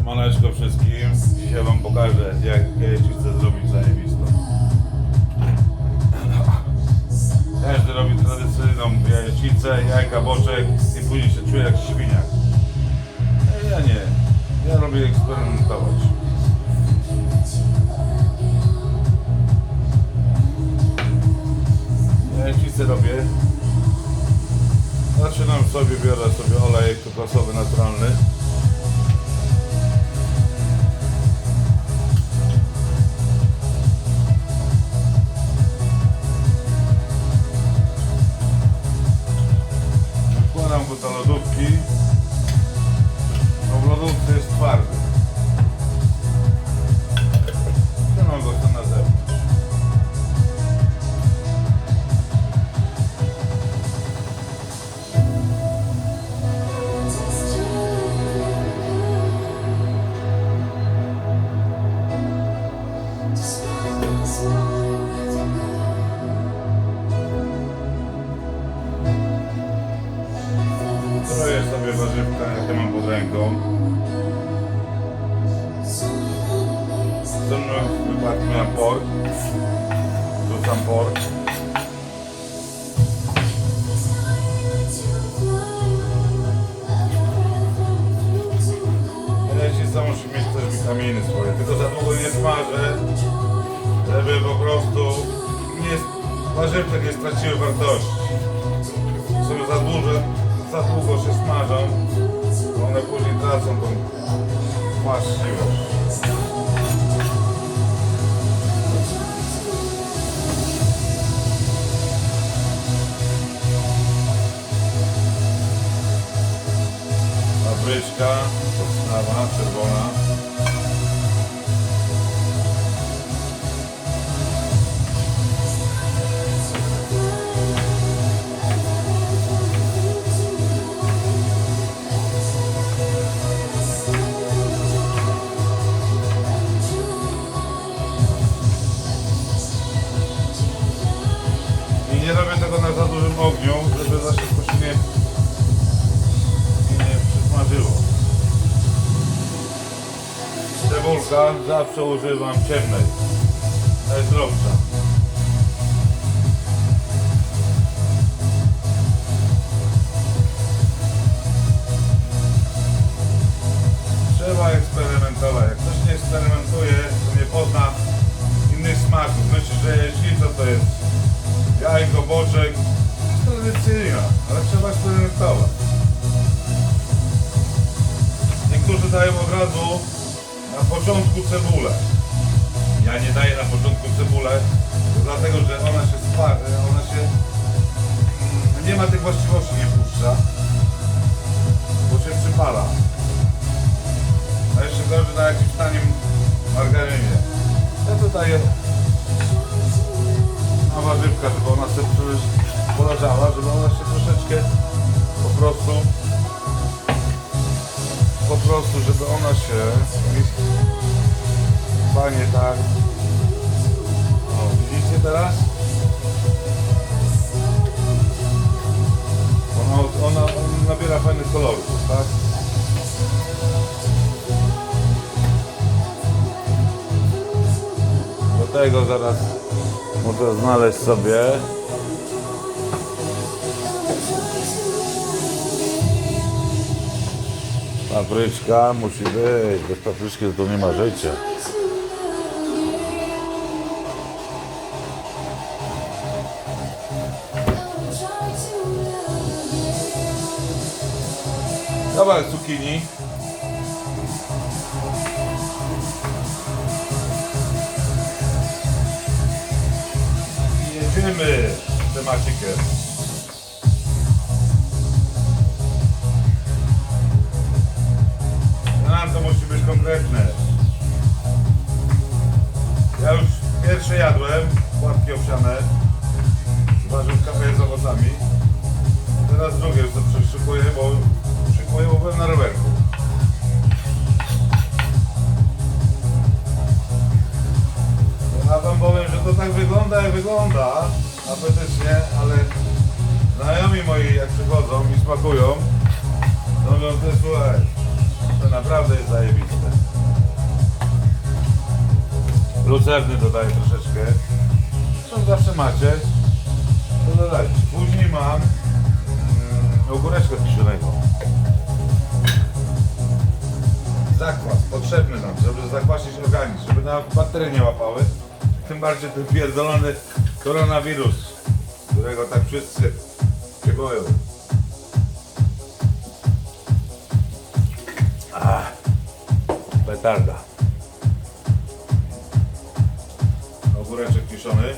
Siemaneczko wszystkim. Dzisiaj wam pokażę jak jajecznicę zrobić zajebistą. Każdy robi tradycyjną jajecznicę, jajka, boczek i później się czuje jak świniak. Ja nie. Ja robię eksperymentować. Jajecznicę robię. Zaczynam sobie, biorę sobie olej kokosowy naturalny. Go do lodówki. Bo w lodówce jest twardy. Kroję sobie warzywka, jakie mam pod ręką. W tym wypadku na pork. Rzucam pork. Jajecznica musi mieć też witaminy swoje, tylko za długo nie smażę, żeby po prostu nie, warzywka nie straciły wartości. Sobie za duże, za długo się smażą, to one później tracą tą właściwość. Papryczka, podstawa, czerwona. Ogniu, żeby za szybko się nie, nie przysmażyło. Cebulka zawsze używam ciemnej. Najzdrowsza. Trzeba eksperymentować. Jak ktoś nie eksperymentuje, to nie pozna innych smaków. Myśli, że jeśli to jest jajko, boczek, razu na początku cebulę. Ja nie daję na początku cebulę, dlatego, że ona się sparzy, ona się mm, nie ma tych właściwości, nie puszcza, Tego zaraz muszę znaleźć sobie papryczka musi być, bez papryczki to nie ma życia. Kawałek cukinii. I jedziemy to tak wygląda jak wygląda, apetycznie, ale znajomi moi jak przychodzą i smakują, to mówią, ty słuchaj, to naprawdę jest zajebiste. Lucerny dodaję troszeczkę. Co zawsze macie, to dodajcie. Później mam mm, ogóreczka kiszonego. Zakwas potrzebny nam, żeby zakwasić organizm, żeby nam bakterie nie łapały. Bardziej ten pierdolony koronawirus, którego tak wszyscy się boją. Ach, petarda. Ogóreczek kiszony.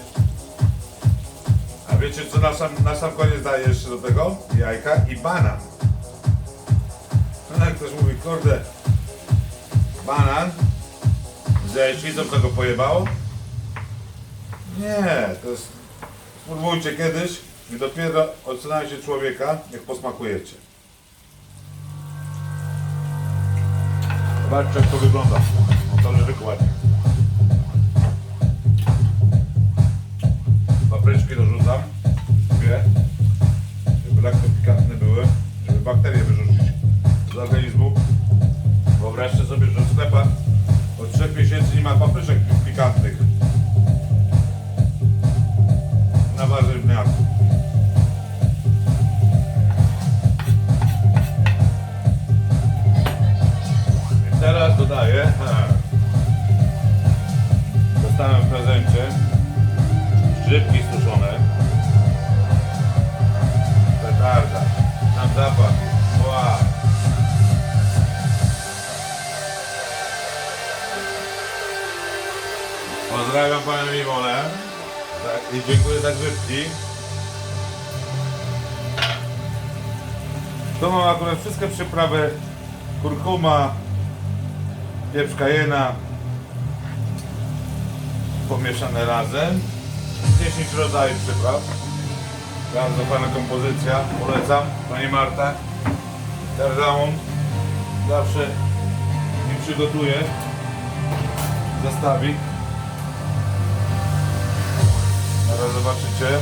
A wiecie co na sam, na sam koniec daję jeszcze do tego? Jajka i banan. No jak ktoś mówi, kurde, banan z jajecznicą to go pojebało? Nie, to jest... Spróbujcie kiedyś i dopiero oceniajcie człowieka, jak posmakujecie. Zobaczcie jak to wygląda. O talerzyku ładnie. Papryczki dorzucam. Dwie. Żeby lekko pikantne były. Żeby bakterie wyrzucić z organizmu. Wyobraźcie sobie, że w sklepach od 3 miesięcy nie ma papryczek Pozdrawiam panią Iwonę. I dziękuję za grzybki. Tu mam akurat wszystkie przyprawy. Kurkuma, pieprz kajena, pomieszane razem. 10 rodzajów przypraw. Bardzo fajna kompozycja, polecam. Pani Marta, Kardamon zawsze mi przygotuje zestawik. Zobaczycie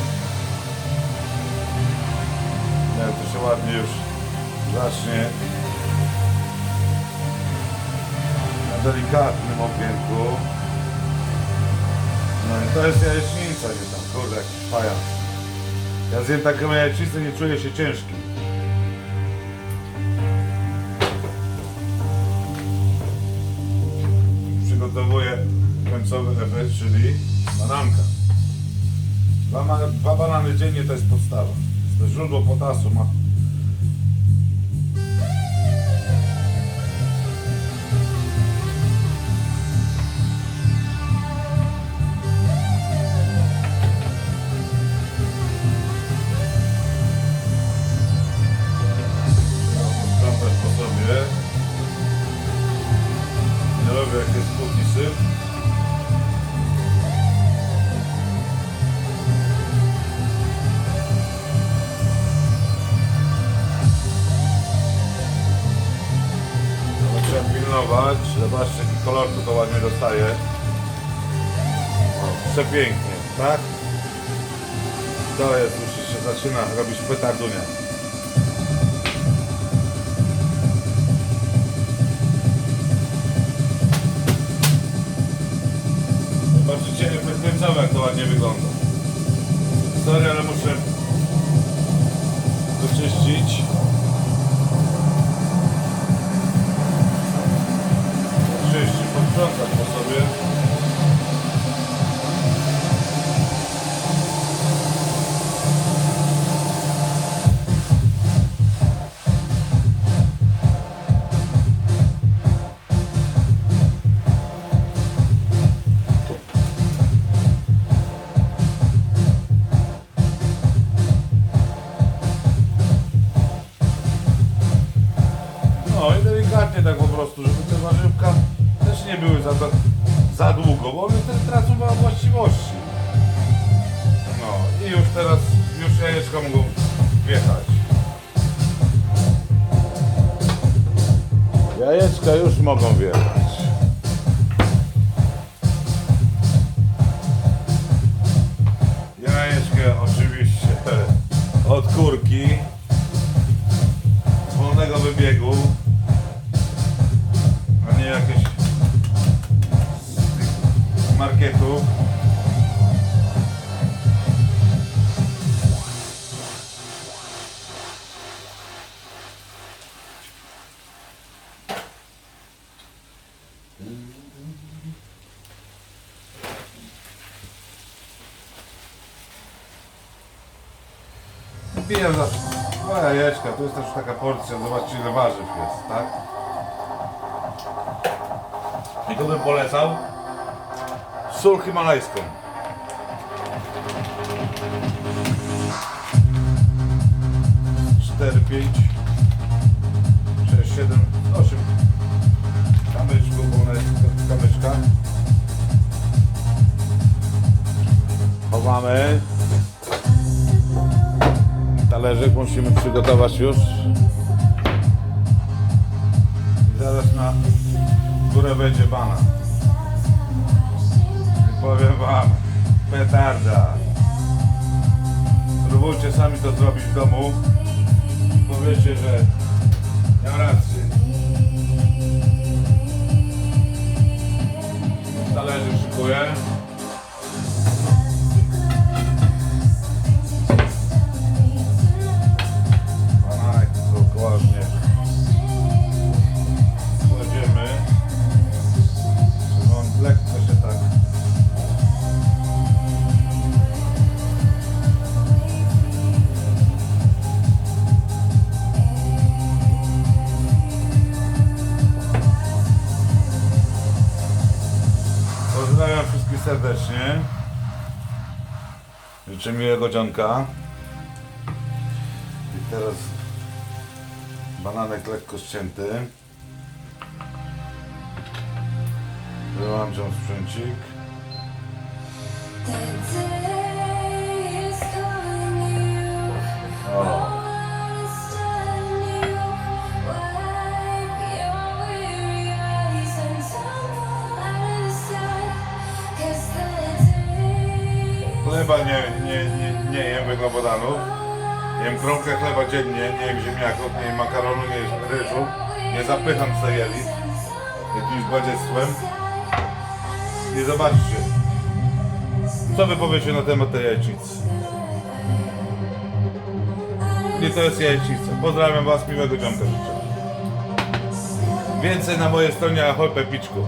jak to się ładnie już zacznie na delikatnym okienku. No i to jest jajecznica, nie tam, kurde, jakiś faja. Ja zjem taką jajecznicę, nie czuję się ciężki. Przygotowuję końcowy efekt, czyli bananka. Dwa, dwa banany dziennie to jest podstawa. To jest źródło potasu. Ma... Zobaczcie jaki kolor tu ładnie dostaje. Przepięknie, tak? To jest, już się zaczyna robić petardunia. Zobaczycie efekt końcowy jak to ładnie wygląda. Sorry, ale muszę wyczyścić. Posprzątać po sobie. Teraz, już jajeczka mogą wjechać. Jajeczka już mogą wjechać. Jajeczkę oczywiście od kurki z wolnego wybiegu jakieś z marketu. Piję za dwa jajeczka, to jest też taka porcja, zobaczcie ile warzyw jest, tak? I tu bym polecał sól himalajską. Cztery, pięć, sześć, siedem, osiem kamyczków, bo ona jest. Chowamy. Talerzyk musimy przygotować już. I zaraz na górę będzie banan. I powiem wam, petarda. Spróbujcie sami to zrobić w domu. Powiecie, że Życzę miłego dzionka. I teraz bananek lekko ścięty. Wyłączam sprzęcik. Jem kromkę chleba dziennie, nie jem ziemniaków, nie jem makaronu, nie jem ryżu. Nie zapycham sobie jelit jakimś badzieństwem. I zobaczcie, co wy powiecie na temat tej jajecznicy. I to jest jajecznica. Pozdrawiam was, miłego dzionka życzę. Więcej na mojej stronie Ahoj Pepiczku.